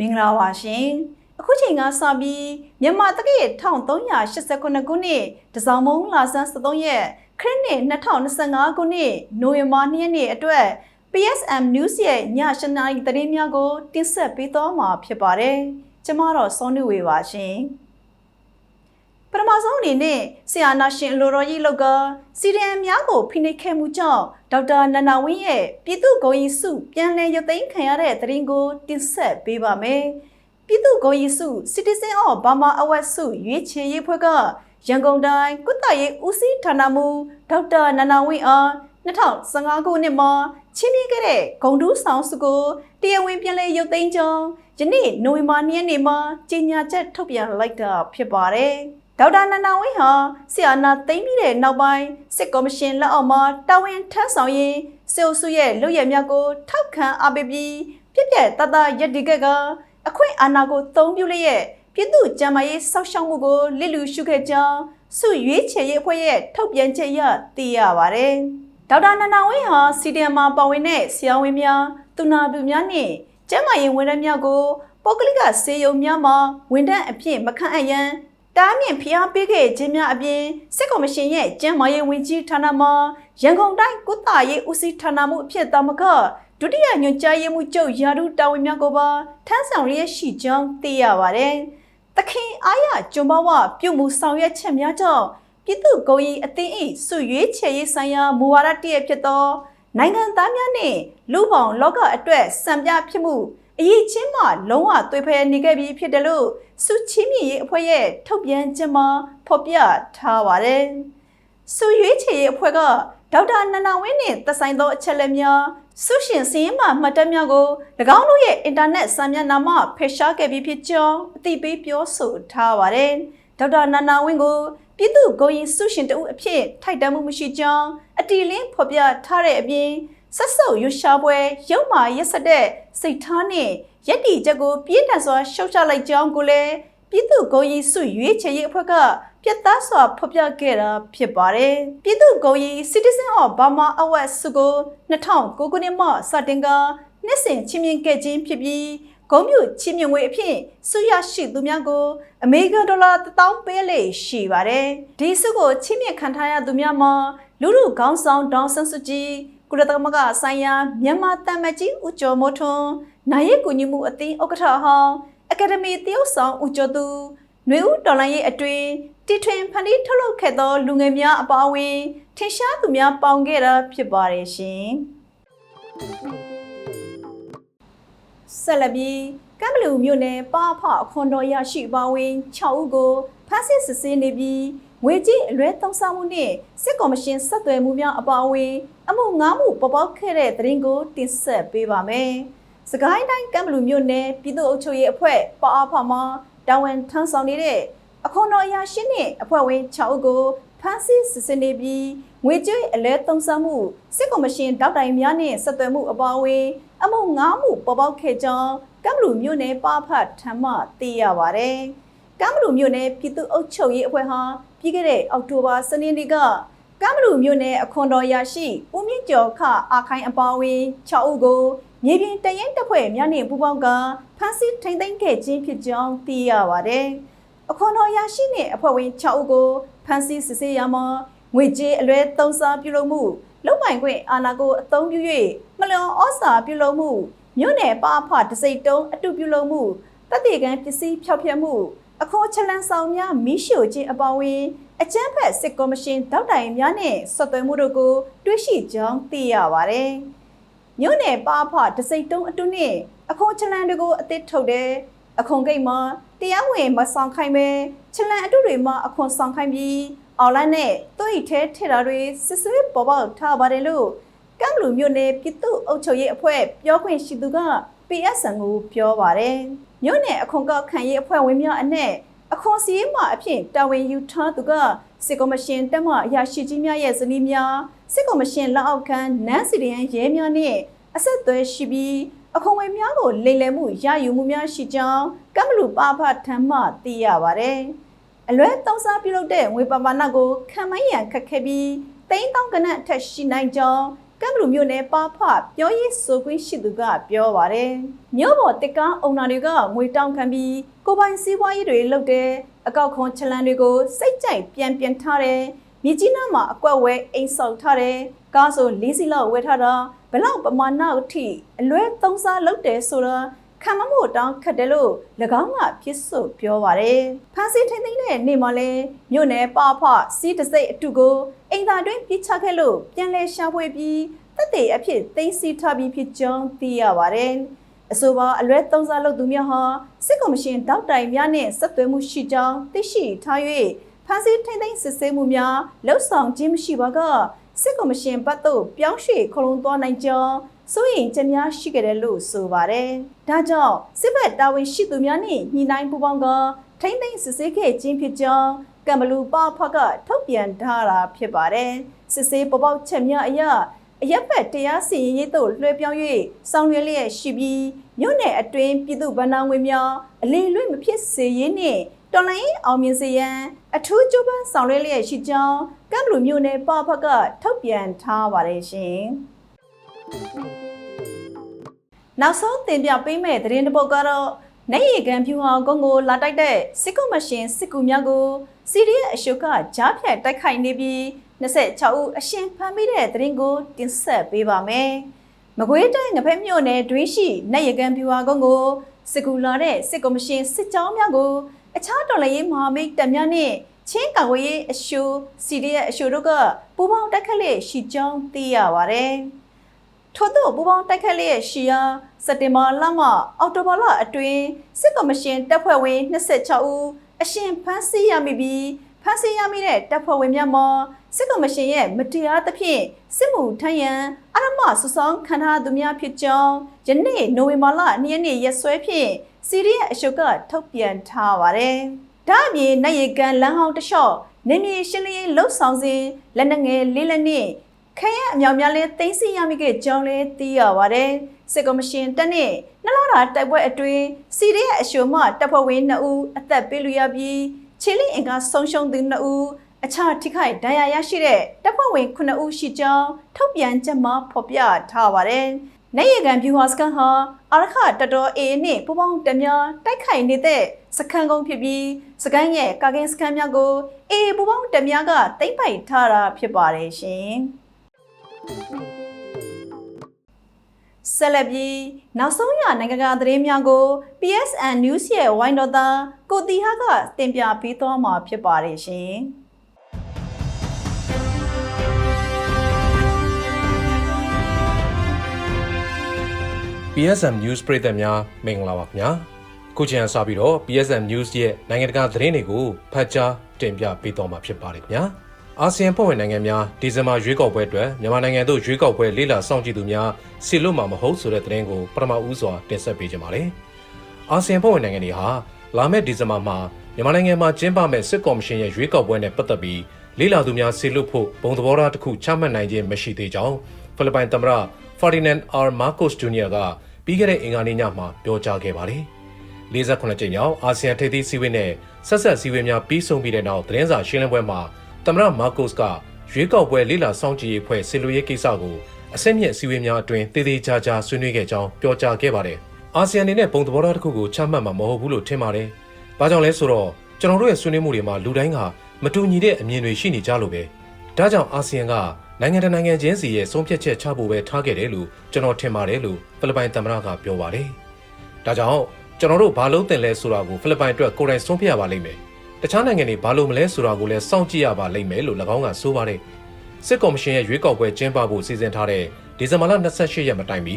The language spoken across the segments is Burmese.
မင်္ဂလာပါရှင်အခုချိန်ကစပြီးမြန်မာတက္ကရာ1389ခုနှစ်တစောင်းမုံလာဆန်း73ရက်ခရစ်နှစ်2025ခုနှစ်နိုဝင်ဘာ2ရက်နေ့အတွက် PSM News ရဲ့ည7နာရီသတင်းများကိုတင်ဆက်ပေးသွားမှာဖြစ်ပါတယ်ကျမတော့စောနေဝေပါရှင်ပထမ ဆုံးအနေနဲ့ဆီယာနာရှင်အလိုတော်ကြီးလောက်ကစီရီယံများကိုဖိနှိပ်ခဲ့မှုကြောင့်ဒေါက်တာနန္ဒဝင်းရဲ့ပြည်သူ့ဂုဏ်ရည်စုပြန်လည်ရုပ်သိမ်းခံရတဲ့သတင်းကိုတင်ဆက်ပေးပါမယ်။ပြည်သူ့ဂုဏ်ရည်စု Citizen of Burma Award စုရွေးချယ်ရေးဖွဲ့ကရန်ကုန်တိုင်းကုသရေးဦးစီးဌာနမှဒေါက်တာနန္ဒဝင်းအား2015ခုနှစ်မှာချင်းမြင့်ခဲ့တဲ့ဂုံတူးဆောင်စုကိုတရားဝင်ပြန်လည်ရုပ်သိမ်းကြောင်းယနေ့နိုဝင်ဘာ2ရက်နေ့မှာကြေညာချက်ထုတ်ပြန်လိုက်တာဖြစ်ပါတယ်။ ဒေါက်တာနန္ဒဝင်းဟာဆီယာနာသိမ်းပြီးတဲ့နောက်ပိုင်းစစ်ကော်မရှင်လက်အောက်မှာတာဝန်ထမ်းဆောင်ရင်းစစ်အုပ်စုရဲ့လူရဲများကိုထောက်ခံအားပေးပြီးပြည့်ပြည့်တတရည်တည်ခဲ့ကအခွင့်အာဏာကိုသုံးပြုလျက်ပြည်သူ့ကြံမရေးဆောက်ရှောက်မှုကိုလစ်လူရှုခဲ့ကြောင်းစုရွေးချယ်ရေးအဖွဲ့ရဲ့ထုတ်ပြန်ချက်ရသိရပါတယ်။ဒေါက်တာနန္ဒဝင်းဟာစီဒီအမ်မှာပါဝင်တဲ့ဆရာဝန်များသူနာပြုများနှင့်ကျန်းမာရေးဝန်ထမ်းများကိုပုဂ္ဂလိကစေယုံများမှာဝန်ထမ်းအဖြစ်မခန့်အပ်ရန် တားမြင့်ဖိအားပေးခဲ့ခြင်းများအပြင်စစ်ကော်မရှင်ရဲ့ကျန်းမာရေးဝန်ကြီးဌာနမှရန်ကုန်တိုင်းကုသရေးဦးစီးဌာနမှုအဖြစ်တာမကဒုတိယညွှန်ကြားရေးမှူးချုပ်ရာထူးတာဝန်များကိုပါထမ်းဆောင်ရရှိကြောင်းသိရပါတယ်။တခင်အားရကျွံဘဝပြုမှုဆောင်ရွက်ချက်များကြောင့်ပြည်သူ့ဂုဏ်ရည်အသင်း၏စုရွေးချယ်ရေးဆိုင်ရာမူဝါဒတည့်ဖြစ်သောနိုင်ငံသားများနှင့်လူပေါင်းလောကအတွက်စံပြဖြစ်မှု အရေးချင်းမှလုံးဝသွေးဖယ်နေခဲ့ပြီးဖြစ်တယ်လို့စုချင်းမြင့်ရေးအဖွဲ့ရဲ့ထုတ်ပြန်ချက်မှာဖော်ပြထားပါတယ်။စုရွေးချယ်ရေးအဖွဲ့ကဒေါက်တာနန္ဒဝင်းနှင့်သက်ဆိုင်သောအချက်လက်များစုရှင်စင်းမှမှတ်တမ်းများကို၎င်းတို့ရဲ့အင်တာနက်စာမျက်နှာမှာဖယ်ရှားခဲ့ပြီးဖြစ်ကြောင်းအသိပေးပြောဆိုထားပါတယ်။ဒေါက်တာနန္ဒဝင်းကိုပြည်သူ့ဂုဏ်ရည်စုရှင်တဦးအဖြစ်ထိုက်တန်မှုမရှိကြောင်းအတီလင်းဖော်ပြထားတဲ့အပြင် ဆက်စုပ်ရွရှားပွဲရုံမာရက်ဆက်တဲ့စိတ်ထားနဲ့ရက်တီချက်ကိုပြင်းထန်စွာရှုတ်ချလိုက်ကြောင်းကိုလည်းပြည်သူ့ဂုဏ်ရည်စုရွေးချယ်ရေးအဖွဲ့ကပြတ်သားစွာဖော်ပြခဲ့တာဖြစ်ပါတယ်။ပြည်သူ့ဂုဏ်ရည် Citizen of Burma Award ဆုကို2009ခုနှစ်မှစတင်ကနှစ်စဉ်ချီးမြှင့်ခဲ့ခြင်းဖြစ်ပြီးဂုံးမြူချီးမြှင့်ငွေအဖြစ်ဆုရရှိသူများကိုအမေရိကန်ဒေါ်လာ1000ပေးလေရှိပါတယ်။ဒီဆုကိုချီးမြှင့်ခံထားရသူများမှာလူလူခေါင်းဆောင်ဒေါန်ဆန်စုကြည် ကုလသမဂ္ဂဆိုင်ရာမြန်မာတမန်ကြီးဦးကျော်မိုးထွန်းနိုင်ရကူညီမှုအသင်းဥက္ကဋ္ဌဟောင်းအကယ်ဒမီတရုတ်ဆောင်ဦးကျော်သူຫນွေဦးတော်လိုင်းရဲ့အတွင်တီထွင်ဖန်တီးထုတ်လုပ်ခဲ့သောလူငယ်များအပါအဝင်ထင်ရှားသူများပေါင်ခဲ့တာဖြစ်ပါတယ်ရှင်ဆက်လက်ပြီးကမ်ဘလူမြို့နယ်ပါဖအခွန်တော်ရရှိပါဝင်6ဦးကိုဖမ်းဆီးစစ်ဆေးနေပြီး ငွေကြေးအလွဲသုံးစားမှုနှင့်စစ်ကော်မရှင်ဆက်သွယ်မှုများအပါအဝင်အမှုငါးမှုပေါ်ပေါက်ခဲ့တဲ့သတင်းကိုတင်ဆက်ပေးပါမယ်။စကိုင်းတိုင်းကမ်ဘလူမြို့နယ်ပြည်သူ့အုပ်ချုပ်ရေးအဖွဲ့ပအားဖမှာတာဝန်ထမ်းဆောင်နေတဲ့အခွန်တော်အရာရှိနှင့်အဖွဲ့ဝင်6ဦးကိုဖမ်းဆီးစစ်ဆေးနေပြီးငွေကြေးအလဲသုံးစားမှုစစ်ကော်မရှင်တောက်တိုင်များနှင့်ဆက်သွယ်မှုအပါအဝင်အမှုငါးမှုပေါ်ပေါက်ခဲ့ကြောင်းကမ်ဘလူမြို့နယ်ပါဖတ်ထမ်းမှသိရပါဗျ။ ကမ်ဘလူမြို့နယ်ပြည်သူ့အုပ်ချုပ်ရေးအဖွဲ့ဟာပြီးခဲ့တဲ့အောက်တိုဘာစနေနေ့ကကမ်ဘလူမြို့နယ်အခွန်တော်ရရှိဦးမြင့်ကျော်ခအာခိုင်အပါအဝင်6ဦးကိုမြေပြင်တရင်တပ်ဖွဲ့များနှင့်ပူးပေါင်းကဖမ်းဆီးထိန်းသိမ်းခဲ့ခြင်းဖြစ်ကြောင်းသိရပါတယ်။အခွန်တော်ရရှိနှင့်အဖွဲ့ဝင်6ဦးကိုဖမ်းဆီးစစ်ဆေးရမှာငွေကြေးအလွဲသုံးစားပြုလုပ်မှုလုံပိုင်ခွင့်အာဏာကိုအသုံးပြု၍မလျော်ဩစာပြုလုပ်မှုမြို့နယ်ပါဖတစိတ်တုံးအတူပြုလုပ်မှုတပ်တေကန်ပစ္စည်းဖျောက်ဖျက်မှု အခေါ်ချလန်ဆောင်များမိရှို့ခြင်းအပါအဝင်အကြမ်းဖက်စစ်ကော်မရှင်တောက်တိုင်များနဲ့ဆက်သွယ်မှုတို့ကိုတွေ့ရှိကြောင်းသိရပါတယ်။မြို့နယ်ပါဖတစိတ်တုံးအတုနဲ့အခေါ်ချလန်တွေကိုအသစ်ထုတ်တယ်။အခွန်ဂိတ်မှာတရားဝင်မဆောင်ခိုင်းပဲချလန်အတုတွေမှာအခွန်ဆောင်ခိုင်းပြီးအွန်လိုင်းနဲ့သွေးထဲထည့်တာတွေစစ်စစ်ပေါ်ပေါက်ထားပါတယ်လို့ကမ်ဘလူမြို့နယ်ပြည်သူ့အုပ်ချုပ်ရေးအဖွဲ့ပြောခွင့်ရှိသူက PSN ကိုပြောပါတယ်။ မြို့နယ်အခွန်ကောက်ခံရေးအဖွဲ့ဝင်များအနက်အခွန်စည်းမှအဖြစ်တာဝန်ယူထားသူကစစ်ကော်မရှင်တက်မှအရာရှိကြီးများရဲ့ဇနီးများစစ်ကော်မရှင်လက်အောက်ခံနန်းစီရန်ရဲများနဲ့အဆက်အသွယ်ရှိပြီးအခွန်ဝင်များကိုလိမ်လည်မှုရယူမှုများရှိကြောင်းကမ်ဘလူပါဖထမ်းမှသိရပါတယ်။အလွဲသုံးစားပြုလုပ်တဲ့ငွေပမာဏကိုခံမိုင်းရန်ခက်ခဲပြီးတိန်းတောင်းကနက်အထက်ရှိနိုင်ကြောင်း ကကမ်ဘလူမြို့နယ်ပါဖပြောရေးဆိုခွင့်ရှိသူကပြောပါတယ်မြို့ပေါ်တစ်ကားအုံနာတွေကငွေတောင်းခံပြီးကိုပိုင်စည်းဝါးရေးတွေလုပ်တယ်အကောက်ခွန်ချလန်တွေကိုစိတ်ကြိုက်ပြန်ပြန်ထားတယ်မြေကြီးနားမှာအကွက်ဝဲအိမ်ဆောက်ထားတယ်ကားဆို၄စီးလောက်ဝဲထားတာဘလောက်ပမာဏအထိအလွဲသုံးစားလုပ်တယ်ဆိုတော့ ခံမမှုတောင်းခတ်တယ်လို့၎င်းကဖြစ်ဆိုပြောပါတယ်။ဖန်စီထိန်သိမ်းတဲ့နေ့မှာလဲမြို့နယ်ပဖစီးတစိတ်အတူကိုအိမ်သာတွင်းပြစ်ချခဲ့လို့ပြန်လဲရှာဖွေပြီးတက်တဲ့အဖြစ်သိမ်းစီထားပြီးဖြစ်ကြောင်းသိရပါတယ်။အဆိုပါအလွဲသုံးစားလုပ်သူများဟာစစ်ကော်မရှင်တောက်တိုင်များနဲ့ဆက်သွယ်မှုရှိကြောင်းသိရှိထား၍ဖန်စီထိန်သိမ်းစစ်ဆေးမှုများလှုပ်ဆောင်ခြင်းမရှိပါကစစ်ကော်မရှင်ဘက်သို့ပြောင်းရွှေ့ခလုံးသွားနိုင်ကြောင်း စိုးရင်ချက်များရှိကြတယ်လို့ဆိုပါတယ်။ဒါကြောင့်စစ်ဘက်တာဝန်ရှိသူများနှင့်ညှိနှိုင်းပူးပေါင်းကထိမ့်သိမ့်စစ်ဆေးခဲ့ခြင်းဖြစ်ကြောင်းကံဘလူပဖကထုတ်ပြန်ထားတာဖြစ်ပါတယ်။စစ်ဆေးပေါ်ပေါက်ချက်များအရအရက်ဖက်တရားစီရင်ရေးသို့လွှဲပြောင်း၍ဆောင်ရွက်လျက်ရှိပြီးမြို့နယ်အတွင်းပြည်သူ့ဗဏ္ဍာငွေများအလီလွင့်မဖြစ်စေရေးနှင့်တော်လိုင်းအောင်မြင်စေရန်အထူးကြိုးပမ်းဆောင်ရွက်လျက်ရှိကြောင်းကံဘလူမြို့နယ်ပဖကထုတ်ပြန်ထားပါတယ်ရှင်။ နောက်ဆုံးတင်ပြပေးမယ့်သတင်းတစ်ပုဒ်ကတော့နိုင်ရီကန်ဖြူဟောင်ကုန်းကိုလာတိုက်တဲ့စစ်ကုမရှင်စစ်ကူများကိုစီရီရဲ့အရှုကကြားဖြတ်တိုက်ခိုက်နေပြီး26ဦးအရှင်ဖမ်းမိတဲ့သတင်းကိုတင်ဆက်ပေးပါမယ်။မကွေးတိုင်းငဖက်မြို့နယ်တွင်းရှိနိုင်ရီကန်ဖြူဟောင်ကုန်းကိုစစ်ကူလာတဲ့စစ်ကုမရှင်စစ်ကြောင်းများကိုအခြားတော်လှန်ရေးမဟာမိတ်တပ်များနဲ့ချင်းကာဝေးရေးအရှုစီရီရဲ့အရှုတို့ကပူးပေါင်းတိုက်ခတ်လေရှိကြောင်းသိရပါဗျ။ ထို့သောပူပေါင်းတိုက်ခတ်လျက်ရှိရာစက်တင်ဘာလမှအောက်တိုဘာလအတွင်းစစ်ကော်မရှင်တပ်ဖွဲ့ဝင်26ဦးအရှင်ဖမ်းဆီးရမိပြီးဖမ်းဆီးရမိတဲ့တပ်ဖွဲ့ဝင်များမှာစစ်ကော်မရှင်ရဲ့မတရားသဖြင့်စစ်မှုထမ်းရန်အရမဆူဆောင်ခံထားသူများဖြစ်ကြောင်းယနေ့နိုဝင်ဘာလ2ရက်နေ့ရက်စွဲဖြင့်စီရီရဲ့အရှုကထုတ်ပြန်ထားပါတယ်။ဒါအပြင်နိုင်ရီကန်လမ်းဟောင်းတစ်လျှော့နေမြေရှင်းလင်းရေးလှုပ်ဆောင်စဉ်လက်နက်ငယ်လေးလက်နှင့် ခရအမြောင်များလဲတင်းစီရမိခဲ့ကြောင်းလဲသိရပါတယ်စစ်ကော်မရှင်တက်နဲ့နှလားတာတိုက်ပွဲအတွင်းစီရီရဲ့အရှုံမတပ်ဖွဲ့ဝင်2ဦးအသက်ပေးလူရပြီးချီလီအင်ကဆုံးရှုံးသူ2ဦးအခြားထိခိုက်ဒဏ်ရာရရှိတဲ့တပ်ဖွဲ့ဝင်9ဦးရှိကြောင်းထုတ်ပြန်ချက်မှာဖော်ပြထားပါတယ်နိုင်ရကန်ဗျူဟာစကန်ဟာအာရခတတော်အေနဲ့ပူပေါင်းတများတိုက်ခိုက်နေတဲ့စခန်းကုန်းဖြစ်ပြီးစကန်ရဲ့ကာကင်စခန်းများကိုအေပူပေါင်းတများကတိမ့်ပိုက်ထားတာဖြစ်ပါတယ်ရှင်။ ဆက်လက်ပြီးနောက်ဆုံးရနိုင်ငံကသတင်းများကို PSN News ရဲ့ဝိုင်းတော်သားကိုတီဟာကတင်ပြပေးသွားမှာဖြစ်ပါတယ်ရှင်။ PSM News ပရိသတ်များမင်္ဂလာပါခင်ဗျာခုချိန်စပြီးတော့ PSM News ရဲ့နိုင်ငံတကာသတင်းတွေကိုဖတ်ကြားတင်ပြပေးသွားမှာဖြစ်ပါတယ်ခင်ဗျာ အာဆီယံဖွဲ့ဝင်နိုင်ငံများဒီဇင်ဘာရွေးကောက်ပွဲအတွက်မြန်မာနိုင်ငံသို့ရွေးကောက်ပွဲလေ့လာစောင့်ကြည့်သူများဆီလွတ်မှာမဟုတ်ဆိုတဲ့သတင်းကိုပထမဦးစွာတင်ဆက်ပေးကြပါမယ်အာဆီယံဖွဲ့ဝင်နိုင်ငံတွေဟာလာမယ့်ဒီဇင်ဘာမှာမြန်မာနိုင်ငံမှာကျင်းပမယ့်စစ်ကော်မရှင်ရဲ့ရွေးကောက်ပွဲနဲ့ပတ်သက်ပြီးလေ့လာသူများဆီလွတ်ဖို့ဘုံသဘောထားတစ်ခုချမှတ်နိုင်ခြင်းမရှိသေးကြောင်းဖိလစ်ပိုင်သမ္မတ Ferdinand R. Marcos Jr. ကပြီးခဲ့တဲ့အင်္ဂါနေ့ညမှာပြောကြားခဲ့ပါတယ်။48ကြိမ်မြောက်အာဆီယံထိပ်သီးစည်းဝေးနဲ့ဆက်ဆက်စည်းဝေးများပြီးဆုံးပြီးတဲ့နောက်သတင်းစာရှင်းလင်းပွဲမှာ သမ္မတမာကိုစ်ကရွေးကောက်ပွဲလိလာစောင့်ကြည့်ရေးဖွဲ့ဆီလိုရေးကိစ္စကိုအစစ်မြစ်စည်းဝေးများအတွင်တည်တည်ကြာကြာဆွေးနွေးခဲ့ကြောင်းပြောကြားခဲ့ပါတယ်။အာဆီယံအနေနဲ့ပုံသဘောထားတစ်ခုကိုချမှတ်မှာမဟုတ်ဘူးလို့ထင်ပါတယ်။ဘာကြောင့်လဲဆိုတော့ကျွန်တော်တို့ရဲ့ဆွေးနွေးမှုတွေမှာလူတိုင်းကမတူညီတဲ့အမြင်တွေရှိနေကြလို့ပဲ။ဒါကြောင့်အာဆီယံကနိုင်ငံတကာနိုင်ငံချင်းစီရဲ့ဆုံးဖြတ်ချက်ချဖို့ပဲထားခဲ့တယ်လို့ကျွန်တော်ထင်ပါတယ်လို့ဖိလစ်ပိုင်သမ္မတကပြောပါတယ်။ဒါကြောင့်ကျွန်တော်တို့ဘာလို့တင်လဲဆိုတာကိုဖိလစ်ပိုင်အတွက်ကိုယ်တိုင်ဆုံးဖြတ်ရပါလိမ့်မယ်။ တခြားနိုင်ငံတွေဘာလို့မလဲဆိုတာကိုလည်းစောင့်ကြည့်ရပါလိမ့်မယ်လို့၎င်းကဆိုပါတယ်။စစ်ကော်မရှင်ရဲ့ရွေးကောက်ပွဲကျင်းပဖို့စီစဉ်ထားတဲ့ဒီဇင်ဘာလ28ရက်မတိုင်မီ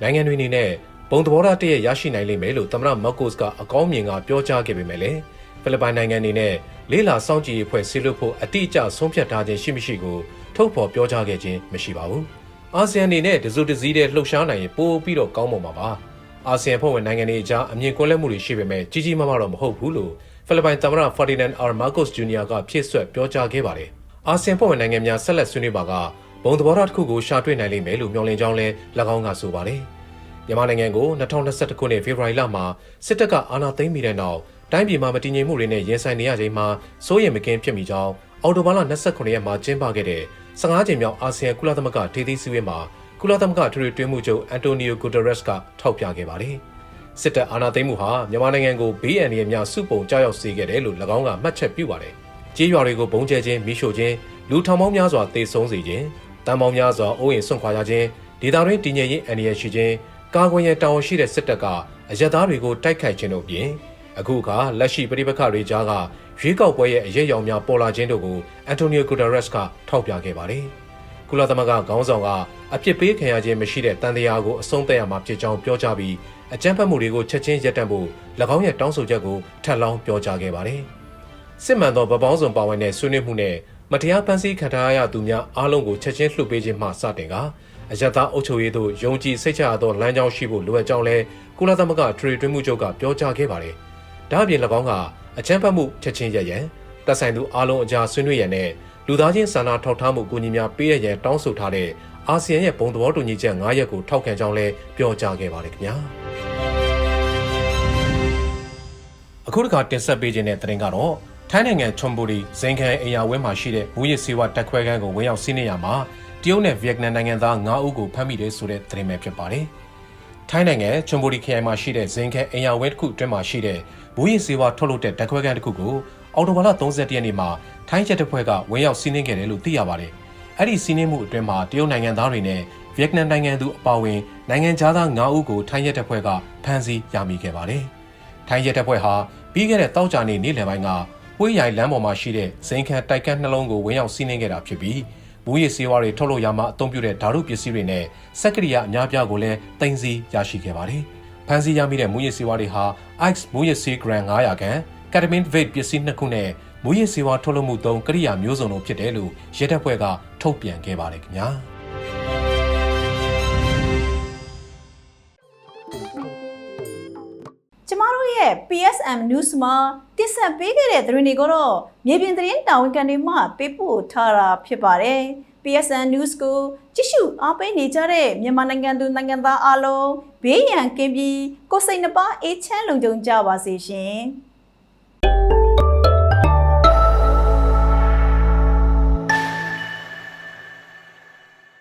နိုင်ငံတွေအနေနဲ့ဘုံသဘောထားတည့်ရရရှိနိုင်လိမ့်မယ်လို့သမ္မတမတ်ကိုစ်ကအကောင်းမြင်ကပြောကြားခဲ့ပေမဲ့လည်းဖိလစ်ပိုင်နိုင်ငံအနေနဲ့လေးလာစောင့်ကြည့်ရေးဖွဲ့ဆီလို့ဖို့အတိအကျဆုံးဖြတ်ထားခြင်းရှိမရှိကိုထုတ်ဖော်ပြောကြားခဲ့ခြင်းမရှိပါဘူး။အာဆီယံအနေနဲ့တစုတစည်းတဲ့လှုပ်ရှားနိုင်ရင်ပိုပြီးတော့ကောင်းမွန်ပါပါ။အာဆီယံဖွဲ့ဝင်နိုင်ငံတွေအကြားအမြင်ကွဲလွဲမှုတွေရှိပေမဲ့ကြီးကြီးမားမားတော့မဟုတ်ဘူးလို့ ဖိလစ်ပိုင်သမ္မတ Ferdinand R. Marcos Jr. ကဖြည့်ဆွက်ပြောကြားခဲ့ပါတယ်။အာဆီယံဖွဲ့ဝင်နိုင်ငံများဆက်လက်ဆွေးနွေးပါကဘုံသဘောထားတစ်ခုကိုရှာတွေ့နိုင်လိမ့်မယ်လို့မျှော်လင့်ကြောင်းလည်း၎င်းကဆိုပါတယ်။မြန်မာနိုင်ငံကို2021ခုနှစ်ဖေဖော်ဝါရီလမှာစစ်တပ်ကအာဏာသိမ်းပြီးတဲ့နောက်တိုင်းပြည်မှာမတည်ငြိမ်မှုတွေနဲ့ရင်ဆိုင်နေရချိန်မှာစိုးရိမ်မကင်းဖြစ်မိကြောင်းအော်တိုဘာလ29ရက်မှာကျင်းပခဲ့တဲ့15ကြိမ်မြောက်အာဆီယံကုလသမဂ္ဂဒေသီးစည်းဝေးမှာကုလသမဂ္ဂထွေထွေတွင်းမှုချုပ်အန်တိုနီယိုဂူတရက်စ်ကထောက်ပြခဲ့ပါတယ်။ စစ်တပ်အာဏာသိမ်းမှုဟာမြန်မာနိုင်ငံကိုဘေးအန္တရာယ်များစုပုံကြောက်ရောက်စေခဲ့တယ်လို့၎င်းကမှတ်ချက်ပြုပါတယ်။ကြေးရွာတွေကိုဘုံကျဲခြင်းမိရှို့ခြင်းလူထောင်ပေါင်းများစွာတေဆုံးစေခြင်းတန်ပေါင်းများစွာအိုးအိမ်ဆွန့်ခွာရခြင်းဒေသတွင်းတည်ငြိမ်ရေးအန္တရာယ်ရှိခြင်းကာကွယ်ရန်တာဝန်ရှိတဲ့စစ်တပ်ကအရက်သားတွေကိုတိုက်ခိုက်ခြင်းတို့ပြင်အခုအခါလက်ရှိပြည်ပခတွေကြားကရွေးကောက်ပွဲရဲ့အရေးအယောင်များပေါ်လာခြင်းတို့ကိုအန်တိုနီယိုဂူတရက်စ်ကထောက်ပြခဲ့ပါတယ်။ ကုလသမဂ္ဂခေါင်းဆောင်ကအပြစ်ပေးခံရခြင်းမရှိတဲ့တန်တရားကိုအဆုံးသတ်ရမှာဖြစ်ကြောင်းပြောကြားပြီးအကြမ်းဖက်မှုတွေကိုချက်ချင်းရပ်တန့်ဖို့၎င်းရဲ့တောင်းဆိုချက်ကိုထပ်လောင်းပြောကြားခဲ့ပါတယ်။စစ်မှန်သောဗပောင်းစုံပါဝင်တဲ့ဆွေးနွေးမှုနဲ့မတရားဖန်ဆီးခံထားရသူများအားလုံးကိုချက်ချင်းလှုပ်ပေးခြင်းမှစတင်ကအယက်သားအုပ်ချုပ်ရေးသို့ယုံကြည်စိတ်ချရသောလမ်းကြောင်းရှိဖို့လိုအပ်ကြောင်းလဲကုလသမဂ္ဂထရီတွင်းမှုချုပ်ကပြောကြားခဲ့ပါတယ်။ဒါ့အပြင်၎င်းကအချမ်းဖတ်မှုချက်ချင်းရရန်တပ်ဆိုင်သူအားလုံးအကြားဆွေးနွေးရန်နဲ့ လူသားချင်းစာနာထောက်ထားမှုအကူအညီများပေးရရန်တောင်းဆိုထားတဲ့အာဆီယံရဲ့ဘုံသဘောတူညီချက်9ရပ်ကိုထောက်ခံကြောင်းလဲပြောကြားခဲ့ပါတယ်ခင်ဗျာ။အခုတစ်ခါတင်ဆက်ပေးခြင်းတဲ့တင်ကတော့ထိုင်းနိုင်ငံချွန်ဘူရီဇင်ကန်အရာဝဲမှာရှိတဲ့မူရစ်စီဝါတက်ခွဲခန်းကိုဝင်ရောက်စီးနင်းရမှာတရုတ်နဲ့ဗီယက်နမ်နိုင်ငံသား9ဦးကိုဖမ်းမိတယ်ဆိုတဲ့သတင်းပဲဖြစ်ပါတယ်။ထိုင်းနိုင်ငံချွန်ဘူရီခရိုင်မှာရှိတဲ့ဇင်ကန်အရာဝဲတစ်ခုအတွင်းမှာရှိတဲ့မူရစ်စီဝါထုတ်လုပ်တဲ့တက်ခွဲခန်းတစ်ခုကို အော်တိုဘာလ31ရက်နေ့မှာထိုင်းချက်တစ်ဖွဲ့ကဝင်ရောက်စီးနင်းခဲ့တယ်လို့သိရပါတယ်။အဲ့ဒီစီးနင်းမှုအတွင်းမှာတရုတ်နိုင်ငံသားတွေနဲ့ဗီယက်နမ်နိုင်ငံသူအပါအဝင်နိုင်ငံသား9ဦးကိုထိုင်းရက်တစ်ဖွဲ့ကဖမ်းဆီးရမိခဲ့ပါတယ်။ထိုင်းရက်တစ်ဖွဲ့ဟာပြီးခဲ့တဲ့တောက်ကြနေ့နေ့လယ်ပိုင်းကဝေးရိုင်လမ်းပေါ်မှာရှိတဲ့ဇိန်ခံတိုက်ကန်းနှလုံးကိုဝင်ရောက်စီးနင်းခဲ့တာဖြစ်ပြီးမူရည်စေဝါတွေထုတ်လုပ်ရမှာအသုံးပြုတဲ့ဓာတုပစ္စည်းတွေနဲ့စက်ကရိယာအများပြားကိုလည်းတင်စီရရှိခဲ့ပါတယ်။ဖန်စီရမိတဲ့မူရည်စေဝါတွေဟာ X မူရည်စေဂရမ်900ခန့်၊ Ketamine Vape ပစ္စည်းနှစ်ခုနဲ့မူရည်စေဝါထုတ်လုပ်မှုသုံးကရိယာမျိုးစုံတို့ဖြစ်တယ်လို့ရဲတပ်ဖွဲ့ကထုတ်ပြန်ခဲ့ပါတယ်ခင်ဗျာ။ကျမတို့ရဲ့ PSM News မှာတင်ဆက်ပေးခဲ့တဲ့သတင်းတွေကိုတော့မြေပြင်သတင်းတာဝန်ခံတွေမှပေးပို့ထားတာဖြစ်ပါတယ်။ PSM News ကိုကြည့်ရှုအားပေးနေကြတဲ့မြန်မာနိုင်ငံသူနိုင်ငံသားအားလုံးဘေးရန်ကင်းပြီးကိုယ်စိတ်နှပါအေးချမ်းလုံခြုံကြပါစေရှင်။